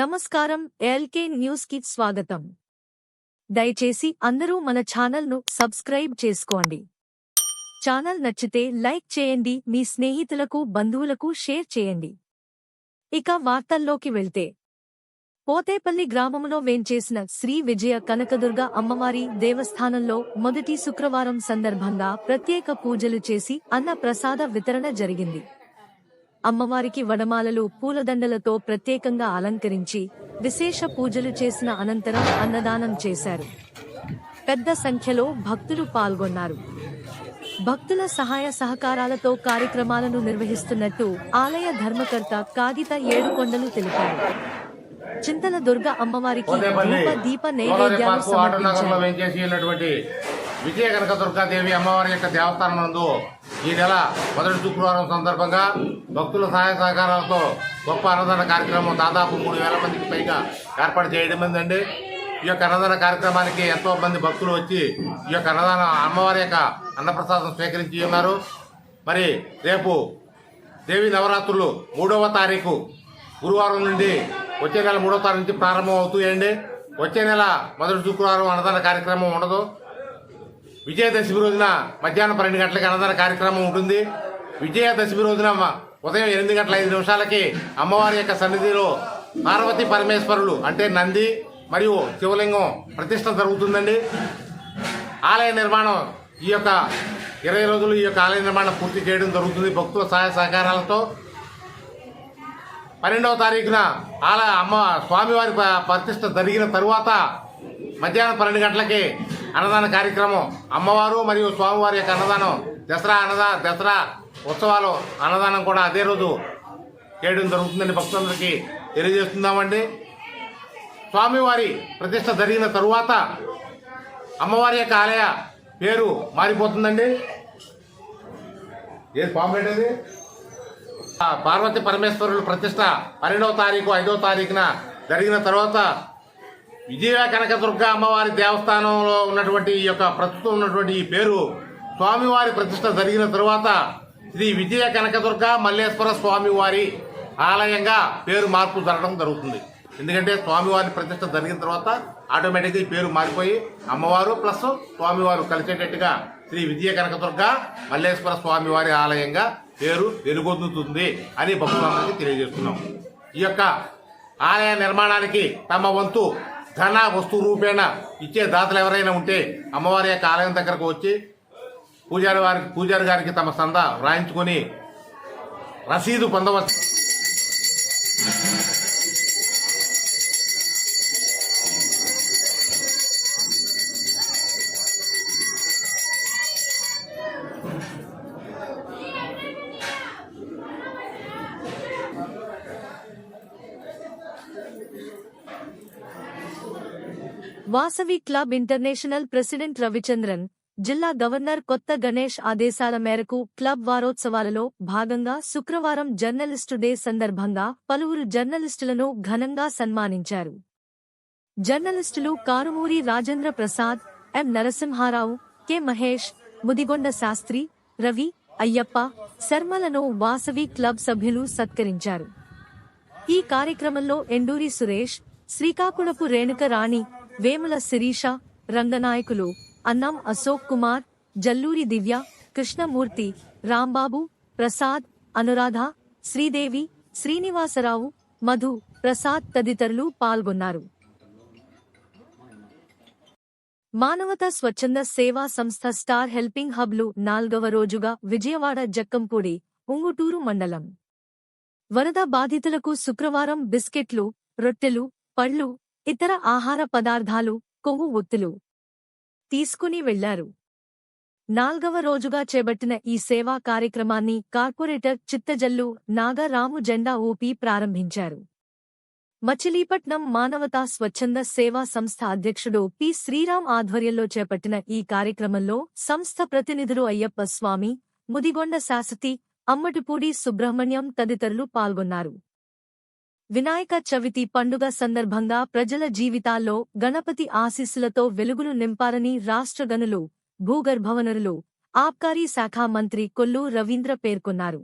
నమస్కారం ఎల్కే న్యూస్కి స్వాగతం. దయచేసి అందరూ మన ఛానల్ను సబ్స్క్రైబ్ చేసుకోండి. ఛానల్ నచ్చితే లైక్ చేయండి మీ స్నేహితులకు బంధువులకు షేర్ చేయండి. ఇక వార్తల్లోకి వెళ్తే. పోతేపల్లి గ్రామంలో వేంచేసిన శ్రీ విజయ కనకదుర్గ అమ్మవారి దేవస్థానంలో మొదటి శుక్రవారం సందర్భంగా ప్రత్యేక పూజలు చేసి అన్న ప్రసాద వితరణ జరిగింది. అమ్మవారికి వడమాలలు పూలదండలతో ప్రత్యేకంగా అలంకరించి విశేష పూజలు చేసిన అనంతరం అన్నదానం చేశారు. పెద్ద సంఖ్యలో భక్తులు పాల్గొన్నారు. భక్తుల సహాయ సహకారాలతో కార్యక్రమాలను నిర్వహిస్తున్నట్టు ఆలయ ధర్మకర్త కాగిత ఏడుకొండలు తెలిపారు. చింతల దుర్గ అమ్మవారికి ధూప దీప నైవేద్యాలు సమర్పించారు. విజయ కనక దుర్గాదేవి అమ్మవారి యొక్క దేవస్థానం నందు ఈ నెల మొదటి శుక్రవారం సందర్భంగా భక్తుల సహాయ సహకారాలతో గొప్ప అన్నదాన కార్యక్రమం దాదాపు మూడు వేల మందికి పైగా ఏర్పాటు చేయడం అండి ఈ యొక్క అన్నదాన కార్యక్రమానికి ఎంతో మంది భక్తులు వచ్చి ఈ యొక్క అన్నదాన అమ్మవారి యొక్క అన్నప్రసాదం స్వీకరించి ఉన్నారు. మరి రేపు దేవి నవరాత్రులు మూడవ తారీఖు గురువారం నుండి వచ్చే నెల మూడవ తారీఖు నుంచి ప్రారంభం అవుతాయండి వచ్చే నెల మొదటి శుక్రవారం అన్నదాన కార్యక్రమం ఉండదు. విజయదశమి రోజున మధ్యాహ్నం పన్నెండు గంటలకి అన్నదాన కార్యక్రమం ఉంటుంది. విజయదశమి రోజున ఉదయం ఎనిమిది గంటల ఐదు నిమిషాలకి అమ్మవారి యొక్క సన్నిధిలో పార్వతి పరమేశ్వరులు అంటే నంది మరియు శివలింగం ప్రతిష్ట జరుగుతుందండి. ఆలయ నిర్మాణం ఈ యొక్క ఇరవై రోజులు ఈ యొక్క ఆలయ నిర్మాణం పూర్తి చేయడం జరుగుతుంది భక్తుల సహాయ సహకారాలతో. పన్నెండవ తారీఖున ఆలయ అమ్మ స్వామివారి ప్రతిష్ట జరిగిన తరువాత మధ్యాహ్నం పన్నెండు గంటలకి అన్నదాన కార్యక్రమం. అమ్మవారు మరియు స్వామివారి యొక్క అన్నదానం దసరా అన్నదా దసరా ఉత్సవాలు అన్నదానం కూడా అదే రోజు చేయడం జరుగుతుందని భక్తులందరికీ తెలియజేస్తున్నామండి. స్వామివారి ప్రతిష్ట జరిగిన తరువాత అమ్మవారి యొక్క ఆలయ పేరు మారిపోతుందండి. ఏది పాము ఆ పార్వతి పరమేశ్వరులు ప్రతిష్ట పన్నెండవ తారీఖు ఐదవ తారీఖున జరిగిన తర్వాత విజయ కనకదుర్గ అమ్మవారి దేవస్థానంలో ఉన్నటువంటి ఈ యొక్క ప్రస్తుతం ఉన్నటువంటి ఈ పేరు స్వామివారి ప్రతిష్ట జరిగిన తరువాత శ్రీ విజయ కనకదుర్గ మల్లేశ్వర స్వామివారి ఆలయంగా పేరు మార్పు జరగడం జరుగుతుంది. ఎందుకంటే స్వామివారి ప్రతిష్ట జరిగిన తర్వాత ఆటోమేటిక్గా పేరు మారిపోయి అమ్మవారు ప్లస్ స్వామివారు కలిసేటట్టుగా శ్రీ విజయ కనకదుర్గ మల్లేశ్వర స్వామివారి ఆలయంగా పేరు వెలుగొందుతుంది అని భక్తులందరికీ తెలియజేస్తున్నాం. ఈ యొక్క ఆలయ నిర్మాణానికి తమ వంతు ధన వస్తు రూపేణ ఇచ్చే దాతలు ఎవరైనా ఉంటే అమ్మవారి యొక్క ఆలయం దగ్గరకు వచ్చి పూజారి వారికి పూజారి గారికి తమ సందా వ్రాయించుకొని రసీదు పొందవచ్చు Vasavi club international president Ravichandran జిల్లా గవర్నర్ కొత్త గణేష్ ఆదేశాల మేరకు క్లబ్ వారోత్సవాలలో భాగంగా శుక్రవారం జర్నలిస్టు డే సందర్భంగా పలువురు జర్నలిస్టులను ఘనంగా సన్మానించారు. జర్నలిస్టులు కారుమూరి రాజేంద్ర ప్రసాద్ ఎం నరసింహారావు కె మహేష్ ముదిగొండ శాస్త్రి రవి అయ్యప్ప శర్మలను వాసవి క్లబ్ సభ్యులు సత్కరించారు. ఈ కార్యక్రమంలో ఎండూరి సురేష్ శ్రీకాకుళపు రేణుక రాణి వేముల శిరీష రంగనాయకులు అన్నం అశోక్ కుమార్ జల్లూరి దివ్య కృష్ణమూర్తి రాంబాబు ప్రసాద్ అనురాధ శ్రీదేవి శ్రీనివాసరావు మధు ప్రసాద్ తదితరులు పాల్గొన్నారు. మానవతా స్వచ్ఛంద సేవా సంస్థ స్టార్ హెల్పింగ్ హబ్లు నాల్గవ రోజుగా విజయవాడ జక్కంపూడి ఉంగుటూరు మండలం. వరద బాధితులకు శుక్రవారం బిస్కెట్లు రొట్టెలు పళ్ళు ఇతర ఆహార పదార్థాలు కొవ్వు ఒత్తులు. తీసుకుని వెళ్ళారు నాల్గవ రోజుగా చేపట్టిన ఈ సేవా కార్యక్రమాన్ని కార్పొరేటర్ చిత్తజల్లు నాగారాము జెండా ఊపి ప్రారంభించారు. మచిలీపట్నం మానవతా స్వచ్ఛంద సేవా సంస్థ అధ్యక్షుడు పి. శ్రీరామ్ ఆధ్వర్యంలో చేపట్టిన ఈ కార్యక్రమంలో సంస్థ ప్రతినిధులు అయ్యప్ప స్వామి ముదిగొండ శాసతి అమ్మటిపూడి సుబ్రహ్మణ్యం తదితరులు పాల్గొన్నారు. వినాయక చవితి పండుగ సందర్భంగా ప్రజల జీవితాల్లో గణపతి ఆశీస్సులతో వెలుగులు నింపారని రాష్ట్ర గనులు భూగర్భవనరులు ఆబ్కారీ శాఖ మంత్రి కొల్లు రవీంద్ర పేర్కొన్నారు.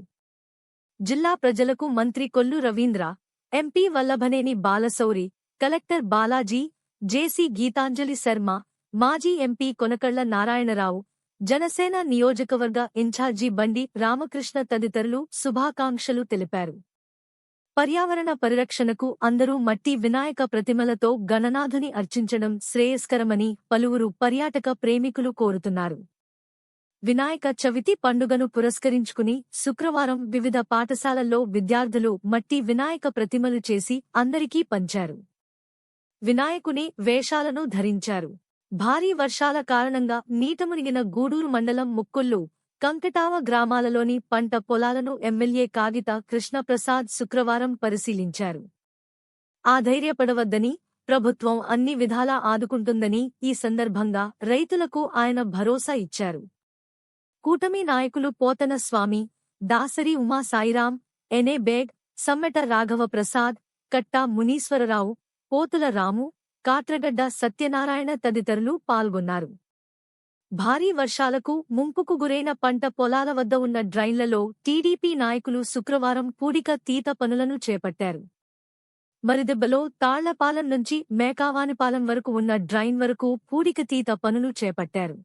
జిల్లా ప్రజలకు మంత్రి Kollu Ravindra MP Vallabhaneni Balashowry collector Balaji JC Geethanjali Sharma మాజీ ఎంపీ కొనకళ్ళ నారాయణరావు జనసేన నియోజకవర్గ ఇన్ఛార్జీ బండి రామకృష్ణ తదితరులు శుభాకాంక్షలు తెలిపారు. పర్యావరణ పరిరక్షణకు అందరూ మట్టి వినాయక ప్రతిమలతో గణనాథుని అర్చించడం శ్రేయస్కరమని పలువురు పర్యాటక ప్రేమికులు కోరుతున్నారు. వినాయక చవితి పండుగను పురస్కరించుకుని శుక్రవారం వివిధ పాఠశాలల్లో విద్యార్థులు మట్టి వినాయక ప్రతిమలు చేసి అందరికీ పంచారు. వినాయకుని వేషాలను ధరించారు. భారీ వర్షాల కారణంగా నీటమునిగిన గూడూరు మండలం ముక్కుళ్ళు కంకటావ గ్రామాలలోని పంట పొలాలను ఎమ్మెల్యే కాగిత కృష్ణప్రసాద్ శుక్రవారం పరిశీలించారు. ఆ ధైర్యపడవద్దని ప్రభుత్వం అన్ని విధాలా ఆదుకుంటుందని ఈ సందర్భంగా రైతులకు ఆయన భరోసా ఇచ్చారు. కూటమి నాయకులు పోతన స్వామి దాసరి ఉమా సాయిరాం ఎనే బేగ్ సమ్మెట రాఘవ ప్రసాద్ కట్టా మునీశ్వరరావు పోతుల రాము కాట్రగడ్డ సత్యనారాయణ తదితరులు పాల్గొన్నారు. భారీ వర్షాలకు ముంపుకు గురైన పంట పొలాల వద్ద ఉన్న డ్రైన్లలో టీడీపీ నాయకులు శుక్రవారం పూడిక తీత పనులను చేపట్టారు. మరిదెబ్బలో తాళ్ళపాలెం నుంచి మేకావానిపాలెం వరకు ఉన్న డ్రైన్ వరకు పూడిక తీత పనులు చేపట్టారు.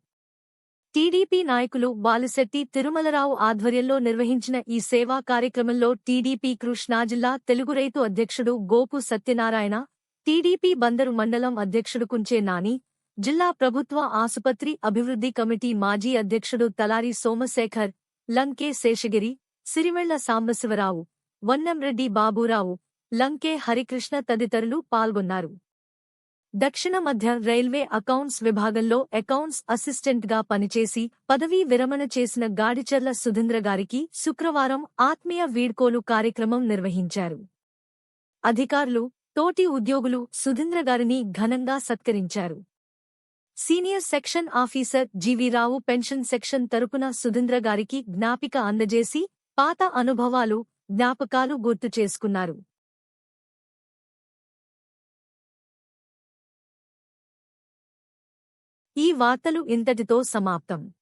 టీడీపీ నాయకులు బాలిశెట్టి తిరుమలరావు ఆధ్వర్యంలో నిర్వహించిన ఈ సేవా కార్యక్రమంలో టీడీపీ కృష్ణా జిల్లా తెలుగు రైతు అధ్యక్షుడు గోపు సత్యనారాయణ టీడీపీ బందరు మండలం అధ్యక్షుడు కుంచే నాని జిల్లా ప్రభుత్వ ఆసుపత్రి అభివృద్ధి కమిటీ మాజీ అధ్యక్షుడు తలారి సోమశేఖర్ లంకే శేషగిరి సిరివెళ్ళ సాంబశివరావు వన్నంరెడ్డి బాబూరావు లంకే హరికృష్ణ తదితరులు పాల్గొన్నారు. దక్షిణ మధ్య రైల్వే అకౌంట్స్ విభాగంలో అకౌంట్స్ అసిస్టెంట్గా పనిచేసి పదవీ విరమణ చేసిన గాడిచర్ల సుధీంద్ర గారికి శుక్రవారం ఆత్మీయ వీడ్కోలు కార్యక్రమం నిర్వహించారు. అధికారులు తోటి ఉద్యోగులు సుధీంద్ర గారిని ఘనంగా సత్కరించారు. Senior section officer G V Rao pension section తరపున సుధీంద్ర గారికి జ్ఞాపిక అందజేసి పాత అనుభవాలు జ్ఞాపకాలు గుర్తు చేసుకున్నారు. ఈ వార్తలు ఇంతటితో సమాప్తం.